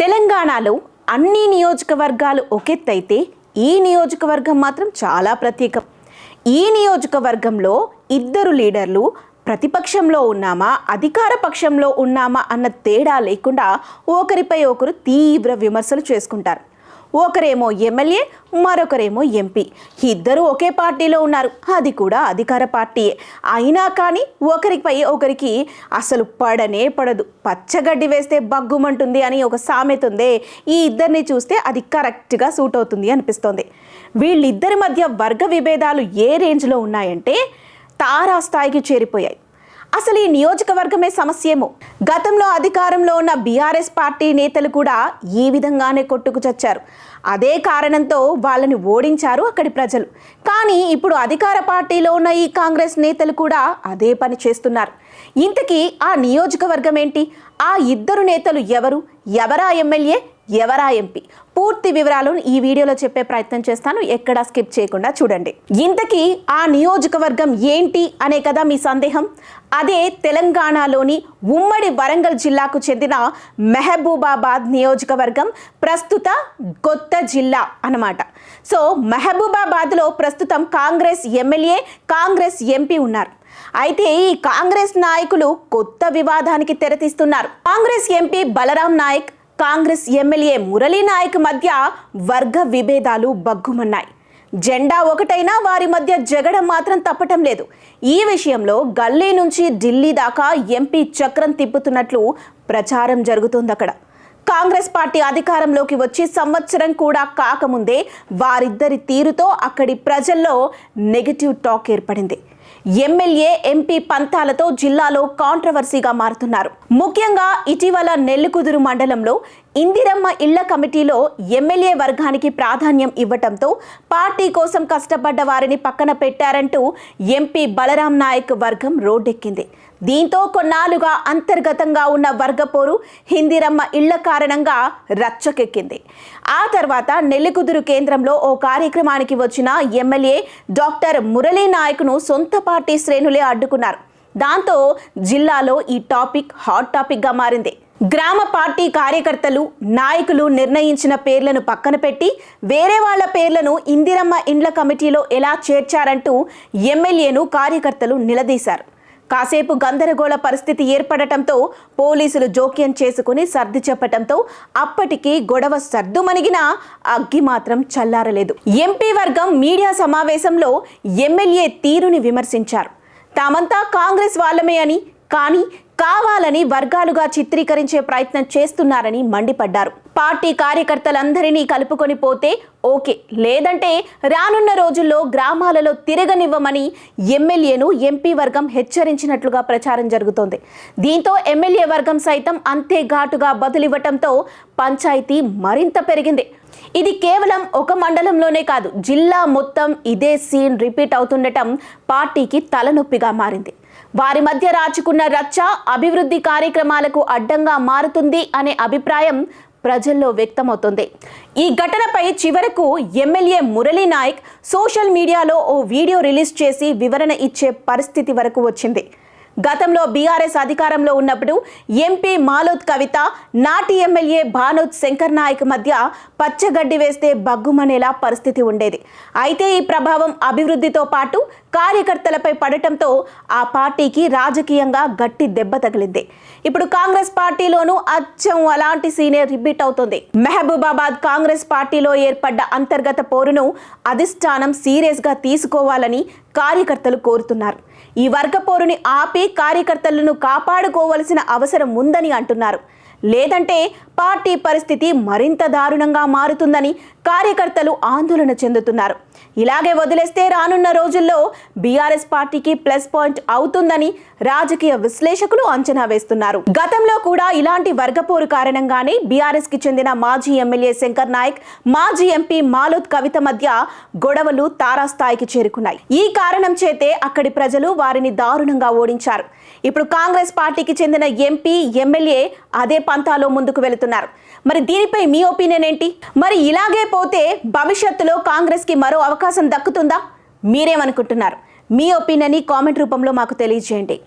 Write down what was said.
తెలంగాణలో అన్ని నియోజకవర్గాలు ఒకెత్తైతే ఈ నియోజకవర్గం మాత్రం చాలా ప్రత్యేకం. ఈ నియోజకవర్గంలో ఇద్దరు లీడర్లు ప్రతిపక్షంలో ఉన్నామా అధికార పక్షంలో ఉన్నామా అన్న తేడా లేకుండా ఒకరిపై ఒకరు తీవ్ర విమర్శలు చేసుకుంటారు. ఒకరేమో ఎమ్మెల్యే మరొకరేమో ఎంపీ. ఇద్దరు ఒకే పార్టీలో ఉన్నారు. అది కూడా అధికార పార్టీయే అయినా కానీ ఒకరిపై ఒకరికి అసలు పడనే పడదు. పచ్చగడ్డి వేస్తే బగ్గుమంటుంది అని ఒక సామెత ఉందే. ఈ ఇద్దరిని చూస్తే అది కరెక్ట్గా సూట్ అవుతుంది అనిపిస్తోంది. వీళ్ళిద్దరి మధ్య వర్గ విభేదాలు ఏ రేంజ్లో ఉన్నాయంటే తారా స్థాయికి చేరిపోయాయి. అసలు ఈ నియోజకవర్గమే సమస్యేమో. గతంలో అధికారంలో ఉన్న బీఆర్ఎస్ పార్టీ నేతలు కూడా ఈ విధంగానే కొట్టుకు చచ్చారు. అదే కారణంతో వాళ్ళని ఓడించారు అక్కడి ప్రజలు. కానీ ఇప్పుడు అధికార పార్టీలో ఉన్న ఈ కాంగ్రెస్ నేతలు కూడా అదే పని చేస్తున్నారు. ఇంతకీ ఆ నియోజకవర్గం ఏంటి ఆ ఇద్దరు నేతలు ఎవరు? ఎవరా ఎమ్మెల్యే? ఎవరా ఎంపీ? పూర్తి వివరాలను ఈ వీడియోలో చెప్పే ప్రయత్నం చేస్తాను. ఎక్కడా స్కిప్ చేయకుండా చూడండి. ఇంతకీ ఆ నియోజకవర్గం ఏంటి అనే కదా మీ సందేహం? అదే తెలంగాణలోని ఉమ్మడి వరంగల్ జిల్లాకు చెందిన మెహబూబాబాద్ నియోజకవర్గం ప్రస్తుత కొత్త జిల్లా అన్నమాట. సో మెహబూబాబాద్లో ప్రస్తుతం కాంగ్రెస్ ఎమ్మెల్యే కాంగ్రెస్ ఎంపీ ఉన్నారు. అయితే ఈ కాంగ్రెస్ నాయకులు కొత్త వివాదానికి తెరతీస్తున్నారు. కాంగ్రెస్ ఎంపీ బలరాం నాయక్ కాంగ్రెస్ ఎమ్మెల్యే మురళీనాయక్ మధ్య వర్గ విభేదాలు బగ్గుమన్నాయి జెండా ఒకటైనా వారి మధ్య జగడం మాత్రం తప్పటం లేదు. ఈ విషయంలో గల్లీ నుంచి ఢిల్లీ దాకా ఎంపీ చక్రం తిప్పుతున్నట్లు ప్రచారం జరుగుతోంది అక్కడ. కాంగ్రెస్ పార్టీ అధికారంలోకి వచ్చి సంవత్సరం కూడా కాకముందే వారిద్దరి తీరుతో అక్కడి ప్రజల్లో నెగటివ్ టాక్ ఏర్పడింది. ఎమ్మెల్యే ఎంపీ పంతాలతో జిల్లాలో కాంట్రవర్సీగా మారుతున్నారు. ముఖ్యంగా ఇటీవల నెల్లికుదురు మండలంలో ఇందిరమ్మ ఇళ్ళ కమిటీలో ఎమ్మెల్యే వర్గానికి ప్రాధాన్యం ఇవ్వటంతో పార్టీ కోసం కష్టపడ్డ వారిని పక్కన పెట్టారంటూ ఎంపీ బలరాం నాయక్ వర్గం రోడ్డెక్కింది. దీంతో కొన్నాళ్ళుగా అంతర్గతంగా ఉన్న వర్గపోరు హిందిరమ్మ ఇళ్ళ కారణంగా రచ్చకెక్కింది. ఆ తర్వాత నెల్లికుదురు కేంద్రంలో ఓ కార్యక్రమానికి వచ్చిన ఎమ్మెల్యే డాక్టర్ మురళీ నాయక్ను సొంత పార్టీ శ్రేణులే అడ్డుకున్నారు. దాంతో జిల్లాలో ఈ టాపిక్ హాట్ టాపిక్గా మారింది. గ్రామ పార్టీ కార్యకర్తలు నాయకులు నిర్ణయించిన పేర్లను పక్కన పెట్టి వేరే వాళ్ళ పేర్లను ఇందిరమ్మ ఇండ్ల కమిటీలో ఎలా చేర్చారంటూ ఎమ్మెల్యేను కార్యకర్తలు నిలదీశారు. కాసేపు గందరగోళ పరిస్థితి ఏర్పడటంతో పోలీసులు జోక్యం చేసుకుని సర్ది చెప్పటంతో అప్పటికి గొడవ సర్దుమణిగిన అగ్గి మాత్రం చల్లారలేదు. ఎంపీ వర్గం మీడియా సమావేశంలో ఎమ్మెల్యే తీరుని విమర్శించారు. తామంతా కాంగ్రెస్ వాళ్ళమే అని కానీ కావాలని వర్గాలుగా చిత్రీకరించే ప్రయత్నం చేస్తున్నారని మండిపడ్డారు. పార్టీ కార్యకర్తలందరినీ కలుపుకొని పోతే ఓకే. లేదంటే రానున్న రోజుల్లో గ్రామాలలో తిరగనివ్వమని ఎమ్మెల్యేను ఎంపీ వర్గం హెచ్చరించినట్లుగా ప్రచారం జరుగుతోంది. దీంతో ఎమ్మెల్యే వర్గం సైతం అంతే ఘాటుగా బదులివ్వటంతో పంచాయతీ మరింత పెరిగింది. ఇది కేవలం ఒక మండలంలోనే కాదు జిల్లా మొత్తం ఇదే సీన్ రిపీట్ అవుతుండటం పార్టీకి తలనొప్పిగా మారింది. వారి మధ్య రాచుకున్న రచ్చ అభివృద్ధి కార్యక్రమాలకు అడ్డంగా మారుతుంది అనే అభిప్రాయం ప్రజల్లో వ్యక్తమవుతుంది. ఈ ఘటనపై చివరకు ఎమ్మెల్యే మురళీ నాయక్ సోషల్ మీడియాలో ఓ వీడియో రిలీజ్ చేసి వివరణ ఇచ్చే పరిస్థితి వరకు వచ్చింది. గతంలో బీఆర్ఎస్ అధికారంలో ఉన్నప్పుడు ఎంపీ మాలోత్ కవిత నాటి ఎమ్మెల్యే భానోత్ శంకర్ నాయక్ మధ్య పచ్చగడ్డి వేస్తే బగ్గుమనేలా పరిస్థితి ఉండేది. అయితే ఈ ప్రభావం అభివృద్ధితో పాటు కార్యకర్తలపై పడటంతో ఆ పార్టీకి రాజకీయంగా గట్టి దెబ్బ తగిలింది. ఇప్పుడు కాంగ్రెస్ పార్టీలోనూ అచ్చం అలాంటి సీనే రిపీట్ అవుతుంది. మెహబూబాబాద్ కాంగ్రెస్ పార్టీలో ఏర్పడ్డ అంతర్గత పోరును అధిష్టానం సీరియస్గా తీసుకోవాలని కార్యకర్తలు కోరుతున్నారు. ఈ వర్గ పోరుని ఆపి కార్యకర్తలను కాపాడుకోవలసిన అవసరం ఉందని అంటున్నారు. లేదంటే పార్టీ పరిస్థితి మరింత దారుణంగా మారుతుందని కార్యకర్తలు ఆందోళన చెందుతున్నారు. ఇలాగే వదిలేస్తే రానున్న రోజుల్లో బీఆర్ఎస్ పార్టీకి ప్లస్ పాయింట్ అవుతుందని రాజకీయ విశ్లేషకులు అంచనా వేస్తున్నారు. గతంలో కూడా ఇలాంటి వర్గపోరు కారణంగానే బీఆర్ఎస్కి చెందిన మాజీ ఎమ్మెల్యే శంకర్ నాయక్ మాజీ ఎంపీ మాలోత్ కవిత మధ్య గొడవలు తారాస్థాయికి చేరుకున్నాయి. ఈ కారణం చేతే అక్కడి ప్రజలు వారిని దారుణంగా ఓడించారు. ఇప్పుడు కాంగ్రెస్ పార్టీకి చెందిన ఎంపీ ఎమ్మెల్యే అదే పంతాలో ముందుకు వెళుతున్నారు. మరి దీనిపై మీ ఒపీనియన్ ఏంటి? మరి ఇలాగే పోతే భవిష్యత్తులో కాంగ్రెస్కి మరో అవకాశం దక్కుతుందా? మీరేమనుకుంటున్నారు? మీ ఒపీనియన్ని కామెంట్ రూపంలో మాకు తెలియజేయండి.